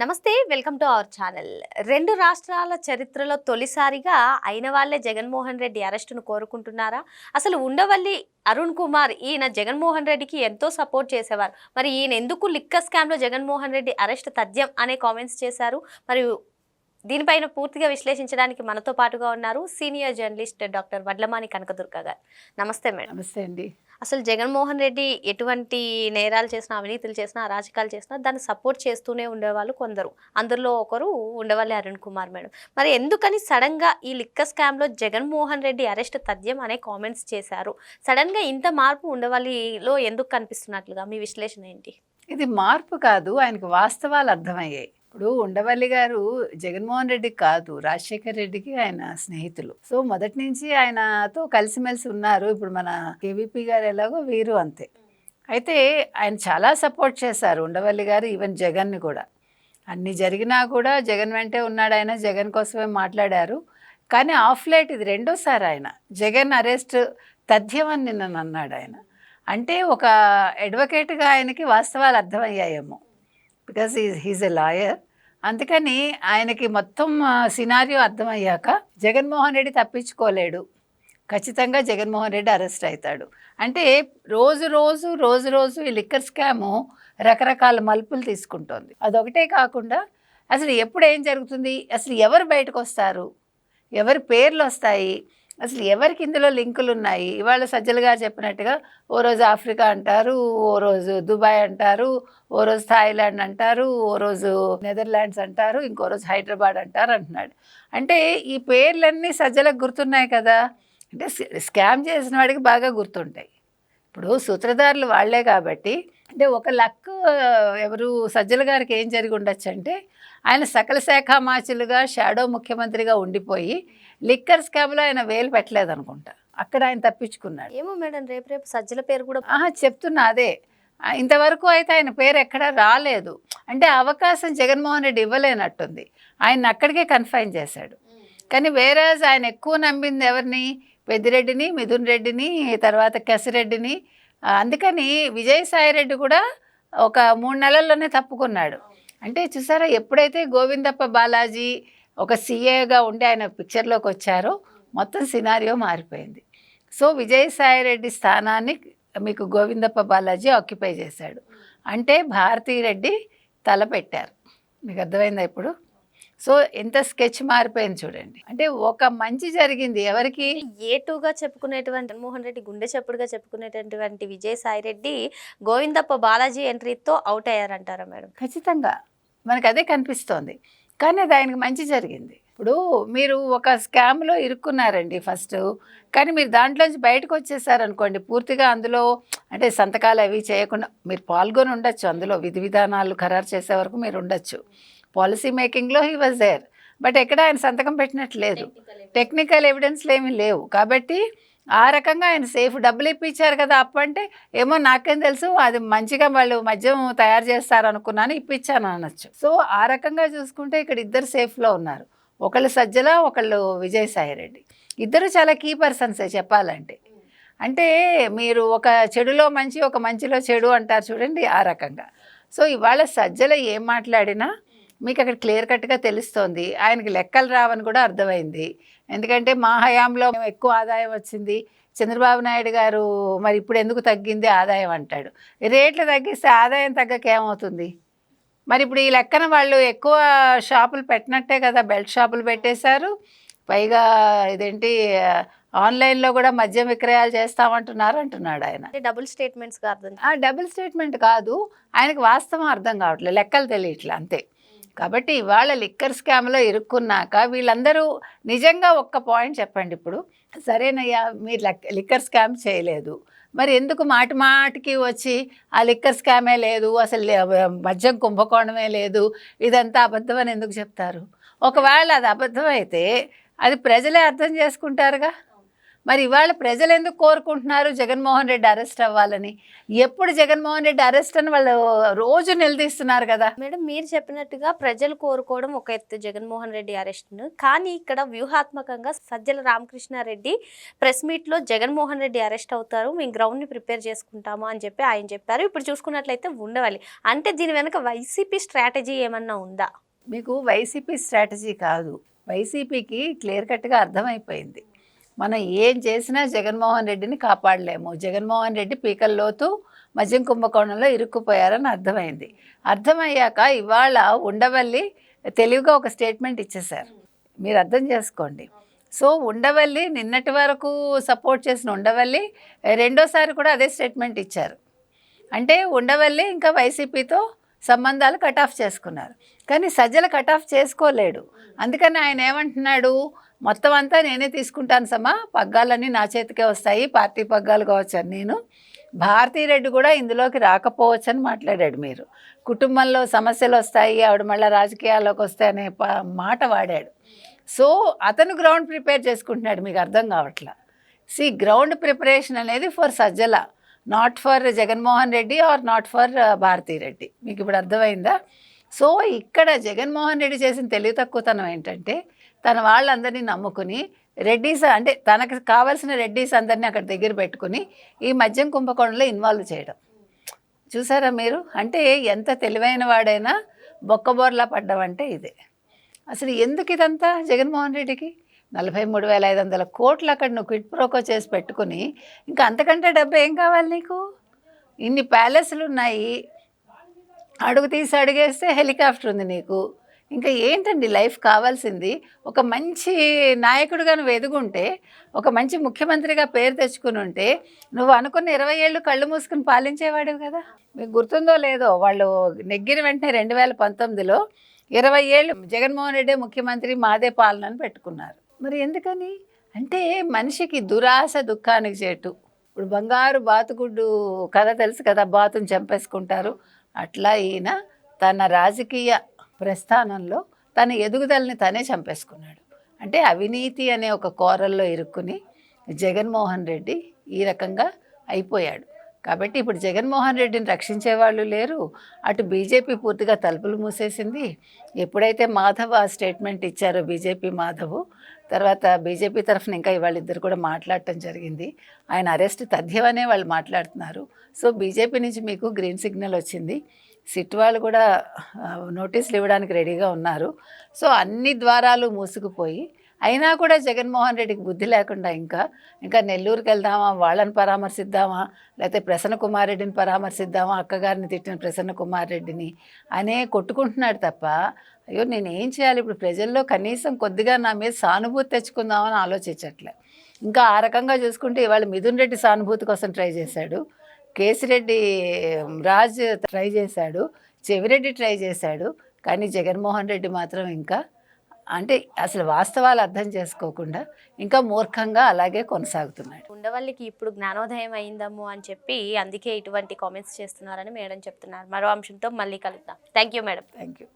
నమస్తే welcome to our channel. రెండు రాష్ట్రాల చరిత్రలో తొలిసారిగా అయిన వాళ్ళే జగన్మోహన్ రెడ్డి అరెస్టును కోరుకుంటున్నారా? అసలు ఉండవల్లి అరుణ్ కుమార్ ఈయన జగన్మోహన్ రెడ్డికి ఎంతో సపోర్ట్ చేసేవారు. మరి ఈయన ఎందుకు లిక్కర్ స్కామ్లో జగన్మోహన్ రెడ్డి అరెస్ట్ తథ్యం అనే కామెంట్స్ చేశారు? మరియు దీనిపైన పూర్తిగా విశ్లేషించడానికి మనతో పాటుగా ఉన్నారు senior journalist doctor Vadlamani Kanakadurga garu. నమస్తే మేడం. నమస్తే అండి. అసలు జగన్మోహన్ రెడ్డి ఎటువంటి నేరాలు చేసినా అవినీతులు చేసినా అరాచకాలు చేసినా దాన్ని సపోర్ట్ చేస్తూనే ఉండేవాళ్ళు కొందరు. అందులో ఒకరు ఉండేవాళ్ళే అరుణ్ కుమార్ మేడం. మరి ఎందుకని సడన్గా ఈ లిక్క స్కామ్లో జగన్మోహన్ రెడ్డి అరెస్ట్ తథ్యం అనే కామెంట్స్ చేశారు? సడన్గా ఇంత మార్పు ఉండవల్లిలో ఎందుకు కనిపిస్తున్నట్లుగా? మీ విశ్లేషణ ఏంటి? ఇది మార్పు కాదు ఆయనకు వాస్తవాలు అర్థమయ్యాయి. ఇప్పుడు ఉండవల్లి గారు జగన్మోహన్ రెడ్డికి కాదు రాజశేఖర్ రెడ్డికి ఆయన స్నేహితులు. సో మొదటి నుంచి ఆయనతో కలిసిమెలిసి ఉన్నారు. ఇప్పుడు మన కేవీపీ గారు ఎలాగో వీరు అంతే. అయితే ఆయన చాలా సపోర్ట్ చేశారు ఉండవల్లి గారు ఈవెన్ జగన్ని కూడా. అన్ని జరిగినా కూడా జగన్ వెంటే ఉన్నాడు ఆయన జగన్ కోసమే మాట్లాడారు. కానీ ఆఫ్ లైట్ ఇది రెండోసారి ఆయన. జగన్ అరెస్ట్ తథ్యమని అని నిన్న అన్నాడు ఆయన. అంటే ఒక అడ్వకేట్గా ఆయనకి వాస్తవాలు అర్థమయ్యాయేమో. బికాస్ ఈ హీజ్ ఎ లాయర్ అందుకని ఆయనకి మొత్తం సినారియో అర్థమయ్యాక జగన్మోహన్ రెడ్డి తప్పించుకోలేడు. ఖచ్చితంగా జగన్మోహన్ రెడ్డి అరెస్ట్ అవుతాడు. అంటే రోజు రోజు రోజు రోజు ఈ లిక్కర్ స్కాము రకరకాల మలుపులు తీసుకుంటోంది. అదొకటే కాకుండా అసలు ఎప్పుడు ఏం జరుగుతుంది? అసలు ఎవరు బయటకు వస్తారు ఎవరి పేర్లు వస్తాయి అసలు ఎవరికి ఇందులో లింకులు ఉన్నాయి ఇవాళ సజ్జల గారు చెప్పినట్టుగా ఓ రోజు ఆఫ్రికా అంటారు ఓ రోజు దుబాయ్ అంటారు ఓ రోజు థాయిలాండ్ అంటారు ఓ రోజు నెదర్లాండ్స్ అంటారు ఇంకో రోజు హైదరాబాద్ అంటారు అంటున్నాడు. అంటే ఈ పేర్లన్నీ సజ్జలకు గుర్తున్నాయి కదా? అంటే స్కామ్ చేసిన వాడికి బాగా గుర్తుంటాయి. ఇప్పుడు సూత్రధారులు వాళ్ళే కాబట్టి అంటే ఒక లక్ ఎవరు సజ్జల గారికి ఏం జరిగి ఉండొచ్చు అంటే ఆయన సకల శాఖ మాచులుగా షాడో ముఖ్యమంత్రిగా ఉండిపోయి లిక్కర్ స్కామ్లో ఆయన వేలు పెట్టలేదు అనుకుంటా అక్కడ ఆయన తప్పించుకున్నాడు. ఏమో మేడం రేపు రేపు సజ్జల పేరు కూడా ఆహా చెప్తున్నా అదే. ఇంతవరకు అయితే ఆయన పేరు ఎక్కడా రాలేదు. అంటే అవకాశం జగన్మోహన్ రెడ్డి ఇవ్వలేనట్టుంది. ఆయన అక్కడికే కన్ఫైన్ చేశాడు. కానీ వేరే ఆయన ఎక్కువ నమ్మింది ఎవరిని? పెద్దిరెడ్డిని మిథున్ రెడ్డిని తర్వాత కసిరెడ్డిని అందుకని విజయసాయి రెడ్డి కూడా ఒక మూడు నెలల్లోనే తప్పుకున్నాడు. అంటే చూసారా ఎప్పుడైతే గోవిందప్ప బాలాజీ ఒక సీఏగా ఉండి ఆయన పిక్చర్లోకి వచ్చారో మొత్తం సినారియో మారిపోయింది. సో విజయసాయి రెడ్డి స్థానాన్ని మీకు గోవిందప్ప బాలాజీ ఆక్యుపై చేశాడు. అంటే భారతీ రెడ్డి తల పెట్టారు. మీకు అర్థమైందా ఇప్పుడు? సో ఎంత స్కెచ్ మారిపోయింది చూడండి. అంటే ఒక మంచి జరిగింది. ఎవరికి? ఏ టూగా చెప్పుకునేటువంటి జగన్మోహన్ రెడ్డి గుండె చప్పుడుగా చెప్పుకునేటటువంటి విజయసాయి రెడ్డి గోవిందప్ప బాలాజీ ఎంట్రీతో అవుట్ అయ్యారంటారా మేడం? ఖచ్చితంగా. మనకు అదే కనిపిస్తోంది. కానీ అది ఆయనకు మంచి జరిగింది. ఇప్పుడు మీరు ఒక స్కామ్లో ఇరుక్కున్నారండి ఫస్ట్. కానీ మీరు దాంట్లోంచి బయటకు వచ్చేసారనుకోండి పూర్తిగా అందులో అంటే సంతకాలు అవి చేయకుండా మీరు పాల్గొని ఉండొచ్చు. అందులో విధి విధానాలు ఖరారు చేసే వరకు మీరు ఉండొచ్చు. పాలసీ మేకింగ్లో హీ వాజ్ దేర్. బట్ ఎక్కడ ఆయన సంతకం పెట్టినట్టు లేదు టెక్నికల్ ఎవిడెన్స్లు ఏమీ లేవు. కాబట్టి ఆ రకంగా ఆయన సేఫ్ డబ్బులు ఇప్పించారు కదా అప్పు అంటే ఏమో నాకేం తెలుసు అది మంచిగా వాళ్ళు మద్యం తయారు చేస్తారు అనుకున్నాను ఇప్పించాను అనొచ్చు. సో ఆ రకంగా చూసుకుంటే ఇక్కడ ఇద్దరు సేఫ్లో ఉన్నారు. ఒకళ్ళు సజ్జల ఒకళ్ళు విజయసాయి రెడ్డి. ఇద్దరు చాలా కీ పర్సన్సే చెప్పాలంటే. అంటే మీరు ఒక చెడులో మంచి ఒక మంచిలో చెడు అంటారు చూడండి ఆ రకంగా. సో ఇవాళ సజ్జల ఏం మాట్లాడినా మీకు అక్కడ క్లియర్ కట్గా తెలుస్తోంది. ఆయనకి లెక్కలు రావని కూడా అర్థమైంది. ఎందుకంటే మా హయాంలో ఎక్కువ ఆదాయం వచ్చింది. చంద్రబాబు నాయుడు గారు మరి ఇప్పుడు ఎందుకు తగ్గింది? ఆదాయం అంటాడు. రేట్లు తగ్గిస్తే ఆదాయం తగ్గక ఏమవుతుంది? మరి ఇప్పుడు ఈ లెక్కన వాళ్ళు ఎక్కువ షాపులు పెట్టినట్టే కదా బెల్ట్ షాపులు పెట్టేశారు. పైగా ఇదేంటి ఆన్లైన్లో కూడా మద్యం విక్రయాలు చేస్తామంటున్నారు అంటున్నాడు ఆయన. డబుల్ స్టేట్మెంట్స్ అర్థం డబుల్ స్టేట్మెంట్ కాదు. ఆయనకు వాస్తవం అర్థం కావట్లేదు. లెక్కలు తెలియట్లే అంతే. కాబట్టి ఇవాళ లిక్కర్ స్కామ్లో ఇరుక్కున్నాక వీళ్ళందరూ నిజంగా ఒక్క పాయింట్ చెప్పండి ఇప్పుడు. సరేనయ్యా మీరు లిక్కర్ స్కామ్ చేయలేదు. మరి ఎందుకు మాటి మాటికి వచ్చి ఆ లిక్కర్ స్కామే లేదు అసలు మద్యం కుంభకోణమే లేదు ఇదంతా అబద్ధం అని ఎందుకు చెప్తారు? ఒకవేళ అది అబద్ధం అయితే అది ప్రజలే అర్థం చేసుకుంటారుగా? మరి ఇవాళ ప్రజలు ఎందుకు కోరుకుంటున్నారు? జగన్మోహన్ రెడ్డి అరెస్ట్ అవ్వాలని. ఎప్పుడు జగన్మోహన్ రెడ్డి అరెస్ట్ అని వాళ్ళు రోజు నిలదీస్తున్నారు కదా. మేడం మీరు చెప్పినట్టుగా ప్రజలు కోరుకోవడం ఒక ఎత్తు జగన్మోహన్ రెడ్డి అరెస్ట్ను. కానీ ఇక్కడ వ్యూహాత్మకంగా సజ్జల రామకృష్ణారెడ్డి ప్రెస్ మీట్లో జగన్మోహన్ రెడ్డి అరెస్ట్ అవుతారు మేము గ్రౌండ్ని ప్రిపేర్ చేసుకుంటాము అని చెప్పి ఆయన చెప్పారు. ఇప్పుడు చూసుకున్నట్లయితే ఉండవాలి. అంటే దీని వెనక వైసీపీ స్ట్రాటజీ ఏమన్నా ఉందా? మీకు వైసీపీ స్ట్రాటజీ కాదు. వైసీపీకి క్లియర్ కట్గా అర్థమైపోయింది. మనం ఏం చేసినా జగన్మోహన్ రెడ్డిని కాపాడలేము. జగన్మోహన్ రెడ్డి పీకల్లోతు మద్యం కుంభకోణంలో ఇరుక్కుపోయారని అర్థమైంది. అర్థమయ్యాక ఇవాళ ఉండవల్లి తెలివిగా ఒక స్టేట్మెంట్ ఇచ్చేశారు. మీరు అర్థం చేసుకోండి. సో ఉండవల్లి నిన్నటి వరకు సపోర్ట్ చేసిన ఉండవల్లి రెండోసారి కూడా అదే స్టేట్మెంట్ ఇచ్చారు. అంటే ఉండవల్లి ఇంకా వైసీపీతో సంబంధాలు కట్ ఆఫ్ చేసుకున్నారు. కానీ సజ్జల కట్ ఆఫ్ చేసుకోలేడు. అందుకని ఆయన ఏమంటున్నాడు? మొత్తం అంతా నేనే తీసుకుంటాను సమా. పగ్గాలన్నీ నా చేతికే వస్తాయి. పార్టీ పగ్గాలు కావచ్చు నేను. నేను భారతీరెడ్డి కూడా ఇందులోకి రాకపోవచ్చు అని మాట్లాడాడు మీరు. కుటుంబంలో సమస్యలు వస్తాయి. ఆవిడ మళ్ళీ రాజకీయాల్లోకి వస్తాయనే ప- మాట వాడాడు. సో అతను గ్రౌండ్ ప్రిపేర్ చేసుకుంటున్నాడు. మీకు అర్థం కావట్లా? సి గ్రౌండ్ ప్రిపరేషన్ అనేది for Sajjala. Not for Jaganmohan Reddy or not for Bharathi Reddy. మీకు ఇప్పుడు అర్థమైందా? సో ఇక్కడ జగన్మోహన్ రెడ్డి చేసిన తెలివి తక్కువతనం ఏంటంటే తన వాళ్ళందరినీ నమ్ముకుని రెడ్డీస్ అంటే తనకు కావాల్సిన రెడ్డీస్ అందరినీ అక్కడ దగ్గర పెట్టుకుని ఈ మద్యం కుంభకోణంలో ఇన్వాల్వ్ చేయడం. చూసారా మీరు? అంటే ఎంత తెలివైన వాడైనా బొక్కబోర్లా అంటే ఇదే. అసలు ఎందుకు ఇదంతా జగన్మోహన్ రెడ్డికి? నలభై మూడు వేల ఐదు వందల కోట్లు అక్కడ నువ్వు క్విట్ ప్రోకో చేసి పెట్టుకుని ఇంకా అంతకంటే డబ్బు ఏం కావాలి నీకు? ఇన్ని ప్యాలెస్లు ఉన్నాయి అడుగు తీసి అడిగేస్తే హెలికాప్టర్ ఉంది నీకు. ఇంకా ఏంటండి లైఫ్ కావాల్సింది? ఒక మంచి నాయకుడిగా నువ్వు ఎదుగుంటే ఒక మంచి ముఖ్యమంత్రిగా పేరు తెచ్చుకుని ఉంటే నువ్వు అనుకున్న ఇరవై ఏళ్ళు కళ్ళు మూసుకుని పాలించేవాడివి కదా? మీకు గుర్తుందో లేదో వాళ్ళు నెగ్గిన వెంటనే రెండు వేల పంతొమ్మిదిలో ఇరవై ఏళ్ళు జగన్మోహన్ రెడ్డి ముఖ్యమంత్రి మాదే పాలన అని పెట్టుకున్నారు. మరి ఎందుకని? అంటే మనిషికి దురాశ దుఃఖానికి చేటు. ఇప్పుడు బంగారు బాతుగుడ్డు కథ తెలుసు కదా బాతుని చంపేసుకుంటారు. అట్లా ఈయన తన రాజకీయ ప్రస్థానంలో తన ఎదుగుదలని తనే చంపేసుకున్నాడు. అంటే అవినీతి అనే ఒక కోరల్లో ఇరుక్కుని జగన్మోహన్ రెడ్డి ఈ రకంగా అయిపోయాడు. కాబట్టి ఇప్పుడు జగన్మోహన్ రెడ్డిని రక్షించే వాళ్ళు లేరు. అటు బీజేపీ పూర్తిగా తలుపులు మూసేసింది. ఎప్పుడైతే మాధవ్ ఆ స్టేట్మెంట్ ఇచ్చారో బీజేపీ మాధవ్ తర్వాత బీజేపీ తరఫున ఇంకా వాళ్ళిద్దరు కూడా మాట్లాడటం జరిగింది. ఆయన అరెస్ట్ తథ్యమనే వాళ్ళు మాట్లాడుతున్నారు. సో బీజేపీ నుంచి మీకు గ్రీన్ సిగ్నల్ వచ్చింది. సిట్ వాళ్ళు కూడా నోటీసులు ఇవ్వడానికి రెడీగా ఉన్నారు. సో అన్ని ద్వారాలు మూసుకుపోయి అయినా కూడా జగన్మోహన్ రెడ్డికి బుద్ధి లేకుండా ఇంకా ఇంకా నెల్లూరుకి వెళ్దామా వాళ్ళని పరామర్శిద్దామా లేకపోతే ప్రసన్న కుమార్ రెడ్డిని పరామర్శిద్దామా అక్కగారిని తిట్టిన ప్రసన్న కుమార్ రెడ్డిని అనే కొట్టుకుంటున్నాడు తప్ప అయ్యో నేను ఏం చేయాలి? ఇప్పుడు ప్రజల్లో కనీసం కొద్దిగా నా మీద సానుభూతి తెచ్చుకుందామని ఆలోచించట్లే. ఇంకా ఆ రకంగా చూసుకుంటే ఇవాళ మిథున్ రెడ్డి సానుభూతి కోసం ట్రై చేశాడు. కేసిరెడ్డి రాజ్ ట్రై చేశాడు. చెవిరెడ్డి ట్రై చేశాడు. కానీ జగన్మోహన్ రెడ్డి మాత్రం ఇంకా అంటే అసలు వాస్తవాలు అర్థం చేసుకోకుండా ఇంకా మూర్ఖంగా అలాగే కొనసాగుతున్నాడు. ఉండవల్లికి ఇప్పుడు జ్ఞానోదయం అయిందము అని చెప్పి అందుకే ఇటువంటి కామెంట్స్ చేస్తున్నారని మేడం చెప్తున్నారు. మరో అంశంతో మళ్ళీ కలుద్దాం. Thank you madam thank you